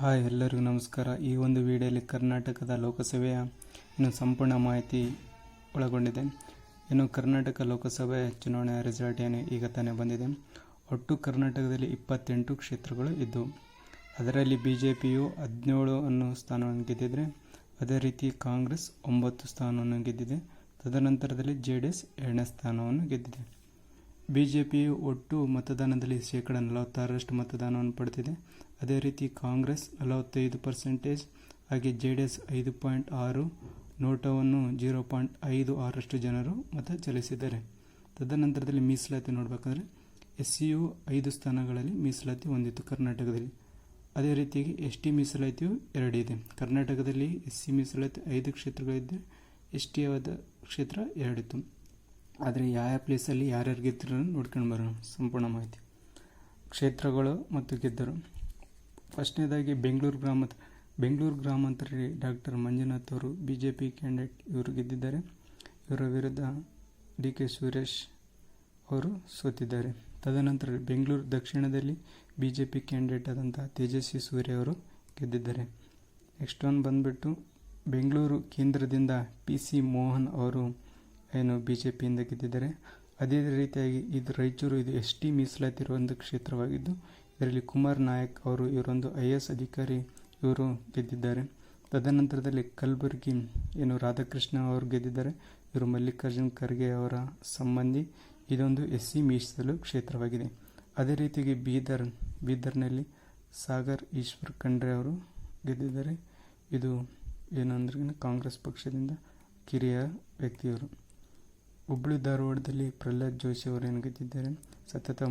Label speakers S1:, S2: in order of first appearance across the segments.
S1: Hi ಎಲ್ಲರಿಗೂ ನಮಸ್ಕಾರ. ಈ ಒಂದು ವಿಡಿಯೋಲಿ ಕರ್ನಾಟಕದ ಲೋಕಸಭೆಯ ಇನ್ನು ಸಂಪೂರ್ಣ ಮಾಹಿತಿ ಒಳಗೊಂಡಿದೆ. ಇನ್ನು ಕರ್ನಾಟಕ ಲೋಕಸಭೆ ಚುನಾವಣೆಯ ರಿಸಲ್ಟ್ ಏನು ಈಗ ತಾನೇ ಬಂದಿದೆ. ಒಟ್ಟು ಕರ್ನಾಟಕದಲ್ಲಿ ಇಪ್ಪತ್ತೆಂಟು ಕ್ಷೇತ್ರಗಳು ಇದ್ದವು ಅದರಲ್ಲಿ ಬಿ ಜೆ ಪಿಯು ಹದಿನೇಳು ಅನ್ನೋ ಸ್ಥಾನವನ್ನು ಗೆದ್ದಿದ್ರೆ, ಅದೇ ರೀತಿ ಕಾಂಗ್ರೆಸ್ ಒಂಬತ್ತು ಸ್ಥಾನವನ್ನು ಗೆದ್ದಿದೆ. ತದನಂತರದಲ್ಲಿ ಜೆ ಡಿ ಎಸ್ ಎರಡನೇ ಸ್ಥಾನವನ್ನು ಗೆದ್ದಿದೆ. ಬಿ ಜೆ ಪಿಯು ಒಟ್ಟು ಮತದಾನದಲ್ಲಿ ಶೇಕಡ ನಲವತ್ತಾರರಷ್ಟು ಮತದಾನವನ್ನು ಪಡೆದಿದೆ. ಅದೇ ರೀತಿ ಕಾಂಗ್ರೆಸ್ ನಲವತ್ತೈದು ಪರ್ಸೆಂಟೇಜ್ ಹಾಗೆ ಜೆ ಡಿ ಎಸ್ ಐದು ಪಾಯಿಂಟ್ ಆರು, ನೋಟವನ್ನು ಜೀರೋ ಪಾಯಿಂಟ್ ಐದು ಆರಷ್ಟು ಜನರು ಮತ ಚಲಿಸಿದ್ದಾರೆ. ತದನಂತರದಲ್ಲಿ ಮೀಸಲಾತಿ ನೋಡಬೇಕಂದ್ರೆ ಎಸ್ ಸಿ ಯು ಐದು ಸ್ಥಾನಗಳಲ್ಲಿ ಮೀಸಲಾತಿ ಹೊಂದಿತ್ತು ಕರ್ನಾಟಕದಲ್ಲಿ. ಅದೇ ರೀತಿಯಾಗಿ ಎಸ್ ಟಿ ಮೀಸಲಾತಿಯು ಎರಡಿದೆ ಕರ್ನಾಟಕದಲ್ಲಿ ಎಸ್ ಸಿ ಮೀಸಲಾತಿ ಐದು ಕ್ಷೇತ್ರಗಳಿದ್ದರೆ ಎಸ್ ಟಿ ಆದ ಕ್ಷೇತ್ರ ಎರಡಿತ್ತು ಆದರೆ ಯಾವ ಪ್ಲೇಸಲ್ಲಿ ಯಾರ್ಯಾರು ಗೆದ್ದರು ನೋಡ್ಕೊಂಡು ಬರೋಣ, ಸಂಪೂರ್ಣ ಮಾಹಿತಿ. ಕ್ಷೇತ್ರಗಳು ಮತ್ತು ಗೆದ್ದರು. ಫಸ್ಟ್ನೇದಾಗಿ ಬೆಂಗಳೂರು ಗ್ರಾಮ ಬೆಂಗಳೂರು ಗ್ರಾಮಾಂತರ ಡಾಕ್ಟರ್ ಮಂಜುನಾಥ್ ಅವರು ಬಿ ಜೆ ಪಿ ಕ್ಯಾಂಡಿಡೇಟ್ ಇವರು ಗೆದ್ದಿದ್ದಾರೆ. ಇವರ ವಿರುದ್ಧ ಡಿ ಕೆ ಸುರೇಶ್ ಅವರು ಸೋತಿದ್ದಾರೆ. ತದನಂತರ ಬೆಂಗಳೂರು ದಕ್ಷಿಣದಲ್ಲಿ ಬಿ ಜೆ ಪಿ ಕ್ಯಾಂಡಿಡೇಟ್ ಆದಂಥ ತೇಜಸ್ವಿ ಸೂರ್ಯ ಅವರು ಗೆದ್ದಿದ್ದಾರೆ. ನೆಕ್ಸ್ಟ್ ಒನ್ ಬಂದುಬಿಟ್ಟು ಬೆಂಗಳೂರು ಕೇಂದ್ರದಿಂದ ಪಿ ಸಿ ಮೋಹನ್ ಅವರು ಏನು ಬಿ ಜೆ ಪಿಯಿಂದ ಗೆದ್ದಿದ್ದಾರೆ. ಅದೇ ರೀತಿಯಾಗಿ ಇದು ರಾಯಚೂರು ಇದು ಎಸ್ ಟಿ ಮೀಸಲಾತಿ ಒಂದು ಕ್ಷೇತ್ರವಾಗಿದ್ದು, ಇದರಲ್ಲಿ ಕುಮಾರ್ ನಾಯಕ್ ಅವರು ಇವರೊಂದು ಐ ಎ ಎಸ್ ಅಧಿಕಾರಿ ಇವರು ಗೆದ್ದಿದ್ದಾರೆ. ತದನಂತರದಲ್ಲಿ ಕಲಬುರಗಿ ಏನು ರಾಧಾಕೃಷ್ಣ ಅವರು ಗೆದ್ದಿದ್ದಾರೆ. ಇವರು ಮಲ್ಲಿಕಾರ್ಜುನ್ ಖರ್ಗೆ ಅವರ ಸಂಬಂಧಿ ಇದೊಂದು ಎಸ್ ಸಿ ಮೀಸಲು ಕ್ಷೇತ್ರವಾಗಿದೆ. ಅದೇ ರೀತಿಯಾಗಿ ಬೀದರ್, ಬೀದರ್ನಲ್ಲಿ ಸಾಗರ್ ಈಶ್ವರ್ ಖಂಡ್ರೆ ಅವರು ಗೆದ್ದಿದ್ದಾರೆ. ಇದು ಏನಂದ್ರೆ ಕಾಂಗ್ರೆಸ್ ಪಕ್ಷದಿಂದ ಕಿರಿಯ ವ್ಯಕ್ತಿಯವರು. ಹುಬ್ಬಳ್ಳಿ ಧಾರವಾಡದಲ್ಲಿ ಪ್ರಹ್ಲಾದ್ ಜೋಶಿ ಅವರು ಏನು ಗೆದ್ದಿದ್ದಾರೆ? ಸತತ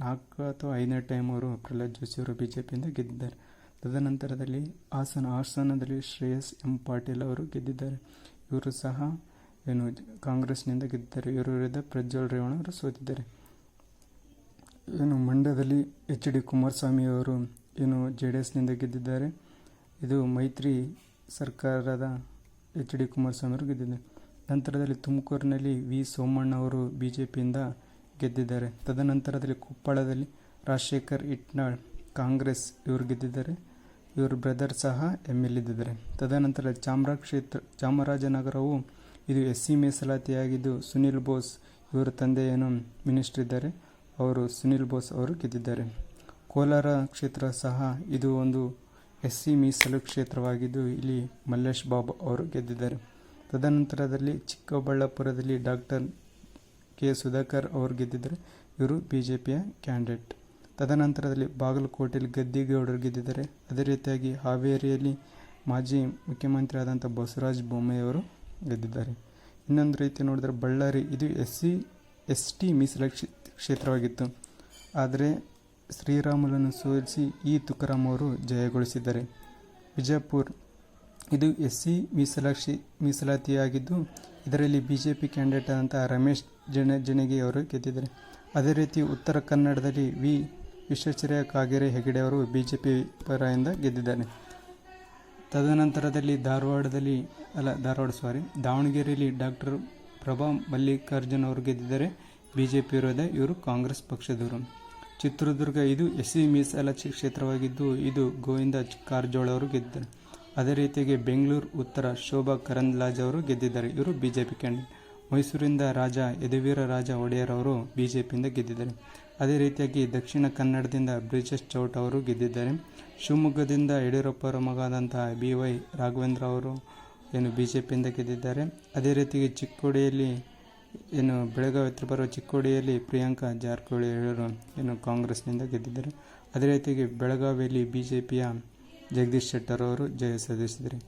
S1: ನಾಲ್ಕು ಅಥವಾ ಐದನೇ ಟೈಮ್ ಅವರು ಪ್ರಹ್ಲಾದ್ ಜೋಶಿ ಅವರು ಬಿ ಜೆ ಪಿಯಿಂದ ಗೆದ್ದಿದ್ದಾರೆ. ತದನಂತರದಲ್ಲಿ ಹಾಸನ, ಹಾಸನದಲ್ಲಿ ಶ್ರೇಯಸ್ ಎಂ ಪಾಟೀಲ್ ಅವರು ಗೆದ್ದಿದ್ದಾರೆ. ಇವರು ಸಹ ಏನು ಕಾಂಗ್ರೆಸ್ನಿಂದ ಗೆದ್ದಿದ್ದಾರೆ. ಇವರ ವಿರುದ್ಧ ಪ್ರಜ್ವಲ್ ರೇವಣ್ಣ ಅವರು ಸೋತಿದ್ದಾರೆ. ಏನು ಮಂಡ್ಯದಲ್ಲಿ ಎಚ್ ಡಿ ಕುಮಾರಸ್ವಾಮಿ ಅವರು ಏನು ಜೆ ಡಿ ಎಸ್ನಿಂದ ಗೆದ್ದಿದ್ದಾರೆ. ಇದು ಮೈತ್ರಿ ಸರ್ಕಾರದ ಎಚ್ ಡಿ ಕುಮಾರಸ್ವಾಮಿ ಅವರು ಗೆದ್ದಿದ್ದಾರೆ. ನಂತರದಲ್ಲಿ ತುಮಕೂರಿನಲ್ಲಿ ವಿ. ಸೋಮಣ್ಣ ಅವರು ಬಿ ಜೆ ಪಿಯಿಂದ ಗೆದ್ದಿದ್ದಾರೆ. ತದನಂತರದಲ್ಲಿ ಕೊಪ್ಪಳದಲ್ಲಿ ರಾಜಶೇಖರ್ ಇಟ್ನಾಳ್ ಕಾಂಗ್ರೆಸ್ ಇವರು ಗೆದ್ದಿದ್ದಾರೆ. ಇವ್ರ ಬ್ರದರ್ ಸಹ ಎಂ ಎಲ್ ಇದ್ದಿದ್ದಾರೆ. ತದನಂತರ ಚಾಮರಾ ಕ್ಷೇತ್ರ, ಚಾಮರಾಜನಗರವು ಇದು ಎಸ್ ಸಿ ಮೀಸಲಾತಿಯಾಗಿದ್ದು ಸುನಿಲ್ ಬೋಸ್ ಇವರ ತಂದೆ ಏನು ಮಿನಿಸ್ಟರ್ ಇದ್ದಾರೆ. ಅವರು ಸುನಿಲ್ ಬೋಸ್ ಅವರು ಗೆದ್ದಿದ್ದಾರೆ. ಕೋಲಾರ ಕ್ಷೇತ್ರ ಸಹ ಇದು ಒಂದು ಎಸ್ ಸಿ ಮೀಸಲು ಕ್ಷೇತ್ರವಾಗಿದ್ದು ಇಲ್ಲಿ ಮಲ್ಲೇಶ್ ಬಾಬು ಅವರು ಗೆದ್ದಿದ್ದಾರೆ. ತದನಂತರದಲ್ಲಿ ಚಿಕ್ಕಬಳ್ಳಾಪುರದಲ್ಲಿ ಡಾಕ್ಟರ್ ಕೆ ಸುಧಾಕರ್ ಅವರು ಗೆದ್ದಿದ್ದಾರೆ. ಇವರು ಬಿ ಜೆ ಪಿಯ ಕ್ಯಾಂಡಿಡೇಟ್. ತದನಂತರದಲ್ಲಿ ಬಾಗಲಕೋಟೆಯಲ್ಲಿ ಗದ್ದಿಗೌಡರು ಗೆದ್ದಿದ್ದಾರೆ. ಅದೇ ರೀತಿಯಾಗಿ ಹಾವೇರಿಯಲ್ಲಿ ಮಾಜಿ ಮುಖ್ಯಮಂತ್ರಿ ಆದಂಥ ಬಸವರಾಜ ಬೊಮ್ಮೆಯವರು ಗೆದ್ದಿದ್ದಾರೆ. ಇನ್ನೊಂದು ರೀತಿ ನೋಡಿದರೆ ಬಳ್ಳಾರಿ, ಇದು ಎಸ್ ಸಿ ಎಸ್ ಟಿ ಮೀಸಲ ಕ್ಷೇತ್ರವಾಗಿತ್ತು. ಆದರೆ ಶ್ರೀರಾಮುಲನ್ನು ಸೋಲಿಸಿ ಇ ತುಕಾರಾಮ್ ಅವರು ಜಯಗೊಳಿಸಿದ್ದಾರೆ. ವಿಜಯಪುರ್ ಇದು ಎಸ್ ಸಿ ಮೀಸಲಾಕ್ಷಿ ಮೀಸಲಾತಿಯಾಗಿದ್ದು, ಇದರಲ್ಲಿ ಬಿ ಜೆ ಪಿ ಕ್ಯಾಂಡಿಡೇಟ್ ಆದಂತಹ ರಮೇಶ್ ಜನ ಜಣಗಿ ಅವರು ಗೆದ್ದಿದ್ದಾರೆ. ಅದೇ ರೀತಿ ಉತ್ತರ ಕನ್ನಡದಲ್ಲಿ ವಿ ವಿಶ್ವೇಶ್ವರಯ್ಯ ಕಾಗೇರಿ ಹೆಗಡೆ ಅವರು ಬಿ ಜೆ ಪಿ ಪರದಿಂದ ಗೆದ್ದಿದ್ದಾರೆ. ತದನಂತರದಲ್ಲಿ ಧಾರವಾಡದಲ್ಲಿ, ಅಲ್ಲ ಧಾರವಾಡ ಸಾರಿ ದಾವಣಗೆರೆಯಲ್ಲಿ ಡಾಕ್ಟರ್ ಪ್ರಭಾ ಮಲ್ಲಿಕಾರ್ಜುನ್ ಅವರು ಗೆದ್ದಿದ್ದಾರೆ. ಬಿ ಜೆ ಪಿ ವಿರೋಧ ಇವರು ಕಾಂಗ್ರೆಸ್ ಪಕ್ಷದವರು. ಚಿತ್ರದುರ್ಗ ಇದು ಎಸ್ ಸಿ ಮೀಸಲಾತಿ ಕ್ಷೇತ್ರವಾಗಿದ್ದು, ಇದು ಗೋವಿಂದ ಕಾರಜೋಳ ಅವರು ಗೆದ್ದಿದ್ದಾರೆ. ಅದೇ ರೀತಿಯಾಗಿ ಬೆಂಗಳೂರು ಉತ್ತರ ಶೋಭಾ ಕರಂದ್ಲಾಜ್ ಅವರು ಗೆದ್ದಿದ್ದಾರೆ. ಇವರು ಬಿ ಜೆ ಪಿ ಕ್ಯಾಂಡಿಡೇಟ್ ಮೈಸೂರಿಂದ ರಾಜ ಯದುವೀರ ರಾಜ ಒಡೆಯರ್ ಅವರು ಬಿ ಜೆ ಪಿಯಿಂದ ಗೆದ್ದಿದ್ದಾರೆ. ಅದೇ ರೀತಿಯಾಗಿ ದಕ್ಷಿಣ ಕನ್ನಡದಿಂದ ಬ್ರಿಜೇಶ್ ಚೌಟ್ ಅವರು ಗೆದ್ದಿದ್ದಾರೆ. ಶಿವಮೊಗ್ಗದಿಂದ ಯಡಿಯೂರಪ್ಪರ ಮಗಾದಂತಹ ಬಿ ವೈ ರಾಘವೇಂದ್ರ ಅವರು ಏನು ಬಿ ಜೆ ಪಿಯಿಂದ ಗೆದ್ದಿದ್ದಾರೆ. ಅದೇ ರೀತಿಯಾಗಿ ಚಿಕ್ಕೋಡಿಯಲ್ಲಿ ಏನು ಬೆಳಗಾವಿ ಹತ್ರ ಬರುವ ಚಿಕ್ಕೋಡಿಯಲ್ಲಿ ಪ್ರಿಯಾಂಕಾ ಜಾರಕಿಹೊಳಿ ಅವರು ಏನು ಕಾಂಗ್ರೆಸ್ನಿಂದ ಗೆದ್ದಿದ್ದಾರೆ. ಅದೇ ರೀತಿಯಾಗಿ ಬೆಳಗಾವಿಯಲ್ಲಿ ಬಿ ಜೆ ಪಿಯ ಜಗದೀಶ್ ಶೆಟ್ಟರ್ ಅವರು ಜಯ ಸಾಧಿಸಿದರು.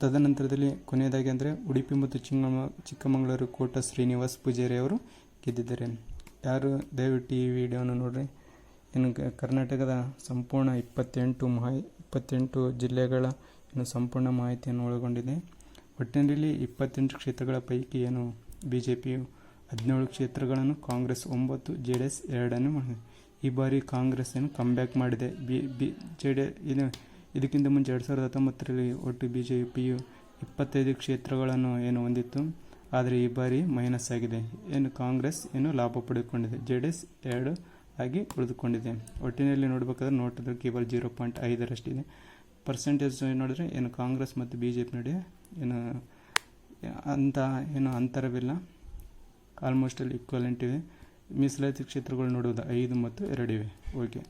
S1: ತದನಂತರದಲ್ಲಿ ಕೊನೆಯದಾಗಿ ಅಂದರೆ ಉಡುಪಿ ಮತ್ತು ಚಿಂಗಮ ಚಿಕ್ಕಮಗಳೂರು ಕೋಟ ಶ್ರೀನಿವಾಸ್ ಪೂಜಾರಿ ಅವರು ಗೆದ್ದಿದ್ದಾರೆ. ಯಾರು? ದಯವಿಟ್ಟು ಈ ವಿಡಿಯೋನ ನೋಡಿರಿ. ಇನ್ನು ಕರ್ನಾಟಕದ ಸಂಪೂರ್ಣ ಇಪ್ಪತ್ತೆಂಟು ಮಾಹಿ, ಇಪ್ಪತ್ತೆಂಟು ಜಿಲ್ಲೆಗಳ ಇನ್ನು ಸಂಪೂರ್ಣ ಮಾಹಿತಿಯನ್ನು ಒಳಗೊಂಡಿದೆ. ಒಟ್ಟಿನಲ್ಲಿ ಇಪ್ಪತ್ತೆಂಟು ಕ್ಷೇತ್ರಗಳ ಪೈಕಿ ಏನು? ಬಿ ಜೆ ಪಿಯು ಹದಿನೇಳು ಕ್ಷೇತ್ರಗಳನ್ನು, ಕಾಂಗ್ರೆಸ್ ಒಂಬತ್ತು ಜೆ ಡಿ ಎಸ್ ಎರಡನ್ನು ಮಾಡಿದೆ. ಈ ಬಾರಿ ಕಾಂಗ್ರೆಸ್ ಏನು ಕಮ್ಬ್ಯಾಕ್ ಮಾಡಿದೆ. ಬಿ ಬಿ ಜೆ ಡಿ ಇದು ಇದಕ್ಕಿಂತ ಮುಂಚೆ ಎರಡು ಸಾವಿರದ ಹತ್ತೊಂಬತ್ತರಲ್ಲಿ ಒಟ್ಟು ಬಿ ಜೆ ಪಿಯು ಇಪ್ಪತ್ತೈದು ಕ್ಷೇತ್ರಗಳನ್ನು ಏನು ಹೊಂದಿತ್ತು? ಆದರೆ ಈ ಬಾರಿ ಮೈನಸ್ ಆಗಿದೆ. ಏನು ಕಾಂಗ್ರೆಸ್, ಏನು ಲಾಭ ಪಡೆದುಕೊಂಡಿದೆ. ಜೆ ಡಿ ಎಸ್ ಎರಡು ಆಗಿ ಉಳಿದುಕೊಂಡಿದೆ. ಒಟ್ಟಿನಲ್ಲಿ ನೋಡಬೇಕಾದ್ರೆ ನೋಟದ ಕೇವಲ ಜೀರೋ ಪಾಯಿಂಟ್ ಐದರಷ್ಟಿದೆ. ಪರ್ಸೆಂಟೇಜ್ ನೋಡಿದ್ರೆ ಏನು ಕಾಂಗ್ರೆಸ್ ಮತ್ತು ಬಿ ಜೆ ಪಿ ನಡುವೆ ಏನು, ಅಂತ ಏನು ಅಂತರವಿಲ್ಲ. ಆಲ್ಮೋಸ್ಟ್ ಅಲ್ಲಿ ಈಕ್ವಲೆಂಟ್ ಇವೆ ಮೀಸಲಾತಿ ಕ್ಷೇತ್ರಗಳು ನೋಡುವುದು ಐದು ಮತ್ತು ಎರಡಿವೆ ಓಕೆ